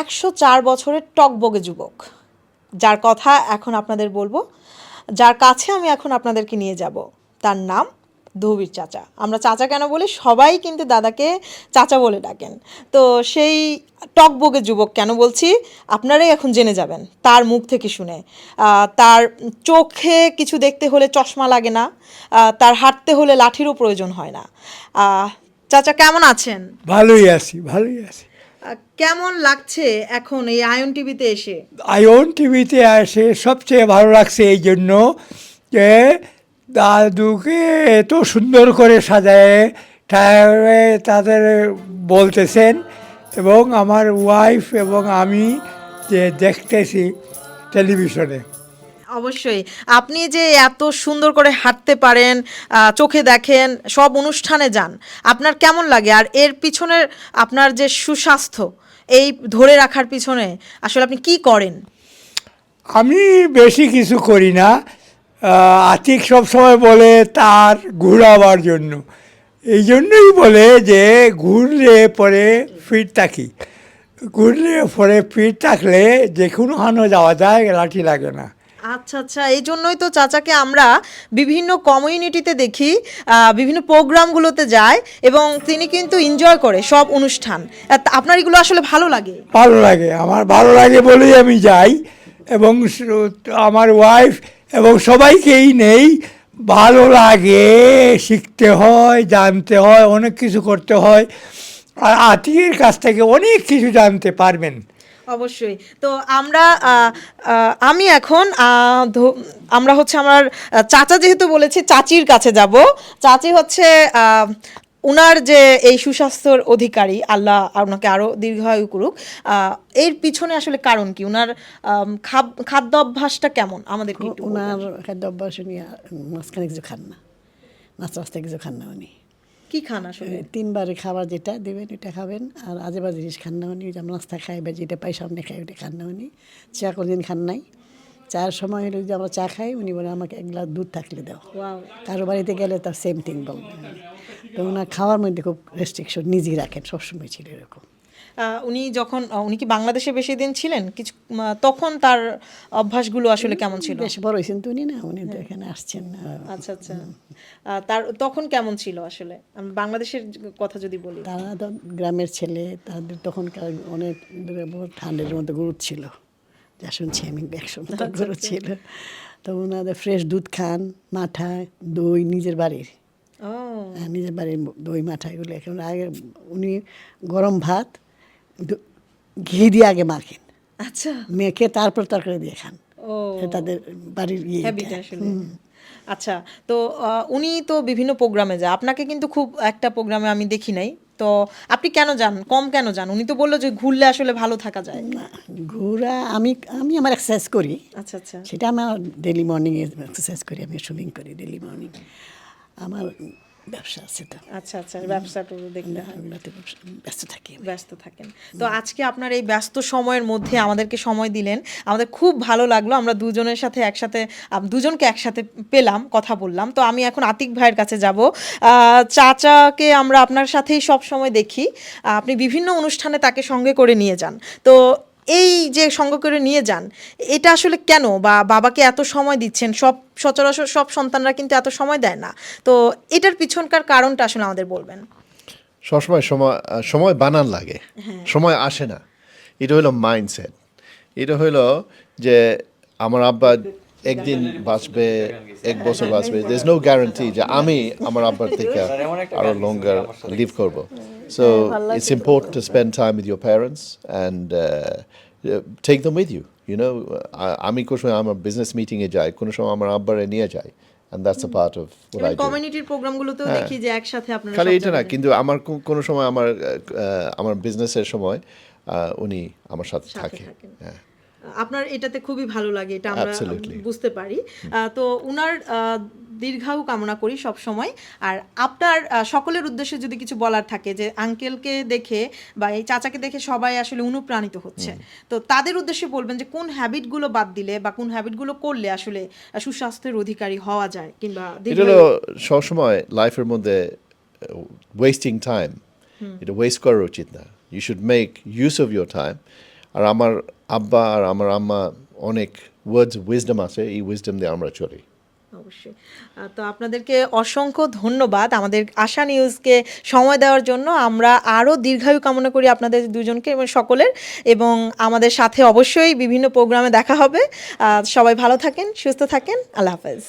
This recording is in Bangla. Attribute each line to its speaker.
Speaker 1: একশো চার বছরের টকবগে যুবক। যার কথা এখন আপনাদের বলব, যার কাছে আমি এখন আপনাদেরকে নিয়ে যাব, তার নাম ধবির চাচা। আমরা চাচা কেন বলি? সবাই কিন্তু দাদাকে চাচা বলে ডাকেন। তো সেই টকবগে যুবক কেন বলছি? আপনারাই এখন জেনে যাবেন, তার মুখ থেকে শুনে। তার চোখে কিছু দেখতে হলে চশমা লাগে না তার হাঁটতে হলে লাঠিরও প্রয়োজন হয় না। চাচা কেমন আছেন?
Speaker 2: ভালোই আছি ভালোই আছি।
Speaker 1: কেমন লাগছে এখন এই আয়ন টিভিতে এসে?
Speaker 2: আয়ন টিভিতে এসে সবচেয়ে ভালো লাগছে এই জন্য যে দাদুকে এত সুন্দর করে সাজায় তাদের বলতেছেন এবং আমার ওয়াইফ এবং আমি যে দেখতেছি টেলিভিশনে
Speaker 1: অবশ্যই। আপনি যে এত সুন্দর করে হাঁটতে পারেন চোখে দেখেন, সব অনুষ্ঠানে যান, আপনার কেমন লাগে? আর এর পিছনের আপনার যে সুস্বাস্থ্য, এই ধরে রাখার পিছনে আসলে আপনি কি করেন?
Speaker 2: আমি বেশি কিছু করি না। আতিক সবসময় বলে তার ঘুরাবার জন্য। এই জন্যই বলে যে ঘুরলে পরে ফিট থাকি। ঘুরলে পরে ফিট থাকলে যে কোনো হানো যাওয়া যায়, লাঠি লাগে না।
Speaker 1: আচ্ছা আচ্ছা এই জন্যই তো চাচাকে আমরা বিভিন্ন কমিউনিটিতে দেখি বিভিন্ন প্রোগ্রামগুলোতে যায় এবং তিনি কিন্তু এনজয় করে সব অনুষ্ঠান। আপনার এগুলো আসলে ভালো লাগে?
Speaker 2: ভালো লাগে, আমার ভালো লাগে বলেই আমি যাই এবং আমার ওয়াইফ এবং সবাইকেই নেই, ভালো লাগে, শিখতে হয়, জানতে হয়, অনেক কিছু করতে হয়। আর আত্মীয়ের কাছ থেকে অনেক কিছু জানতে পারবেন।
Speaker 1: অবশ্যই। তো আমরা আমি এখন আমরা হচ্ছে আমার চাচা যেহেতু বলেছি চাচির কাছে যাব চাচি হচ্ছে উনার যে এই সুস্বাস্থ্যর অধিকারী আল্লাহ আপনাকে আরও দীর্ঘায়ু করুক এর পিছনে আসলে কারণ কি? উনার খাদ্য অভ্যাসটা কেমন? আমাদের।
Speaker 3: ওনার খাদ্য অভ্যাস উনি মাঝখানে কিছু খান না। নাস্তা রাস্তা কিছু খান না উনি।
Speaker 1: কি খান আসলে?
Speaker 3: তিনবারে খাবার যেটা দেবেন ওইটা খাবেন। আর আজে বাজে জিনিস খান না উনি যেমন নাস্তা খাই বা যেটা পাই সামনে খাই ওটা খান না উনি। চা কোনোদিন খান নাই। চার সময় হলে যদি আমরা চা খাই উনি বলে আমাকে এক গ্লাস দুধ থাকলে দাও. কারও বাড়িতে গেলে তার সেম থিং বলবেন তো ওনার খাওয়ার মধ্যে খুব রেস্ট্রিকশন নিজেই রাখেন সবসময় ছিল এরকম।
Speaker 1: উনি যখন উনি কি বাংলাদেশে বেশি দিন ছিলেন? কিছু তখন তার অভ্যাসগুলো আসলে কেমন ছিল?
Speaker 3: বেশ বড় হয়েছেন তো উনি না? উনি তো এখানে আসছেন
Speaker 1: আচ্ছা আচ্ছা। তার তখন কেমন ছিল আসলে? আমি বাংলাদেশের কথা যদি বলি।
Speaker 3: তারা তো গ্রামের ছেলে তাদের তখনকার অনেক ঠান্ডার মধ্যে গরু ছিল। যা শুনছি আমি একসময় তো গরু ছিল। তো ওনাদের ফ্রেশ দুধ খান মাঠা দই নিজের বাড়ির।
Speaker 1: ও।
Speaker 3: হ্যাঁ, নিজের বাড়ির দই মাঠা এগুলো। এখন আগে উনি গরম ভাত ঘি দিয়ে আগে মাখেন।
Speaker 1: আচ্ছা।
Speaker 3: মেখে তারপর তরকারি দিয়ে খান।
Speaker 1: ও।
Speaker 3: তাদের বাড়ির ইয়ে।
Speaker 1: আচ্ছা তো উনি তো বিভিন্ন প্রোগ্রামে যায়। আপনাকে কিন্তু খুব একটা প্রোগ্রামে আমি দেখি নাই। তো আপনি কেন যান? কম কেন যান? উনি তো বলল যে ঘুরলে আসলে ভালো থাকা যায়।
Speaker 3: না, ঘোরা আমি আমি আমার এক্সারসাইজ করি।
Speaker 1: আচ্ছা আচ্ছা।
Speaker 3: সেটা আমার ডেলি মর্নিংয়ে এক্সারসাইজ করি আমি সুইমিং করি ডেলি মর্নিং আমার ব্যবসা আছে তো।
Speaker 1: আচ্ছা আচ্ছা ব্যবসাটা দেখতে হয়।
Speaker 3: ওগুলোতে ব্যস্ত থাকি
Speaker 1: ব্যস্ত থাকেন। তো আজকে আপনার এই ব্যস্ত সময়ের মধ্যে আমাদেরকে সময় দিলেন। আমাদের খুব ভালো লাগল আমরা দুজনের সাথে একসাথে দুজনকে একসাথে পেলাম কথা বললাম। তো আমি এখন আতিক ভাইয়ের কাছে যাব। চাচাকে আমরা আপনার সাথেই সব সময় দেখি আপনি বিভিন্ন অনুষ্ঠানে তাকে সঙ্গে করে নিয়ে যান। তো এই যে সঙ্গ করে নিয়ে যান এটা আসলে কেন? বা বাবাকে এত সময় দিচ্ছেন সব সচরাচর সব সন্তানরা কিন্তু এত সময় দেয় না। তো এটার পিছনকার কারণটা আসলে আমাদের বলবেন।
Speaker 4: সবসময় সময় সময় বানান লাগে সময় আসে না। এটা হলো মাইন্ডসেট এটা হলো যে আমার আব্বা একদিন বাঁচবে এক বছর বাঁচবে দের ইজ নো গ্যারান্টি যে আমি আমার আব্বার থেকে আরও লঙ্গার লিভ করব। So it's important to spend time with your parents and take them with you you know আমি কোনো সময় আমার বিজনেস মিটিংয়ে যাই কোনো সময় আমার আব্বারে নিয়ে যাই and that's a part of what I do
Speaker 1: কমিউনিটির প্রোগ্রামগুলোতেও
Speaker 4: হ্যাঁ।
Speaker 1: দেখি যে একসাথে আপনারা
Speaker 4: খালি এটা না কিন্তু আমার কোনো সময় আমার আমার বিজনেসের সময় উনি আমার সাথে থাকে। হ্যাঁ।
Speaker 1: আপনার এটাতে খুবই ভালো লাগে এটা আমরা বুঝতে পারি। তো উনার দীর্ঘায়ু কামনা করি সব সময় আর আপনার সকলের উদ্দেশ্যে যদি কিছু বলার থাকে যে আঙ্কেলকে দেখে বা এই চাচাকে দেখে সবাই আসলে অনুপ্রাণিত হচ্ছে তো তাদের উদ্দেশ্যে বলবেন যে কোন হ্যাবিটগুলো বাদ দিলে বা কোন হ্যাবিটগুলো করলে আসলে সুস্বাস্থ্যের অধিকারী হওয়া যায় কিংবা
Speaker 4: এটা সবসময় লাইফের মধ্যে ওয়েস্টিং টাইম এটা ওয়েস্ট করা উচিত না। You should make use of your time আর আমার আব্বা আর আমার আম্মা অনেক ওয়ার্ডস উইজডম আছে, এই উইজডম দিয়ে আমরা চলি।
Speaker 1: অবশ্যই। তো আপনাদেরকে অসংখ্য ধন্যবাদ আমাদের আশা নিউজকে সময় দেওয়ার জন্য। আমরা আরও দীর্ঘায়ু কামনা করি আপনাদের দুজনকে এবং সকলের এবং আমাদের সাথে অবশ্যই বিভিন্ন প্রোগ্রামে দেখা হবে। সবাই ভালো থাকেন, সুস্থ থাকেন। আল্লাহ হাফেজ।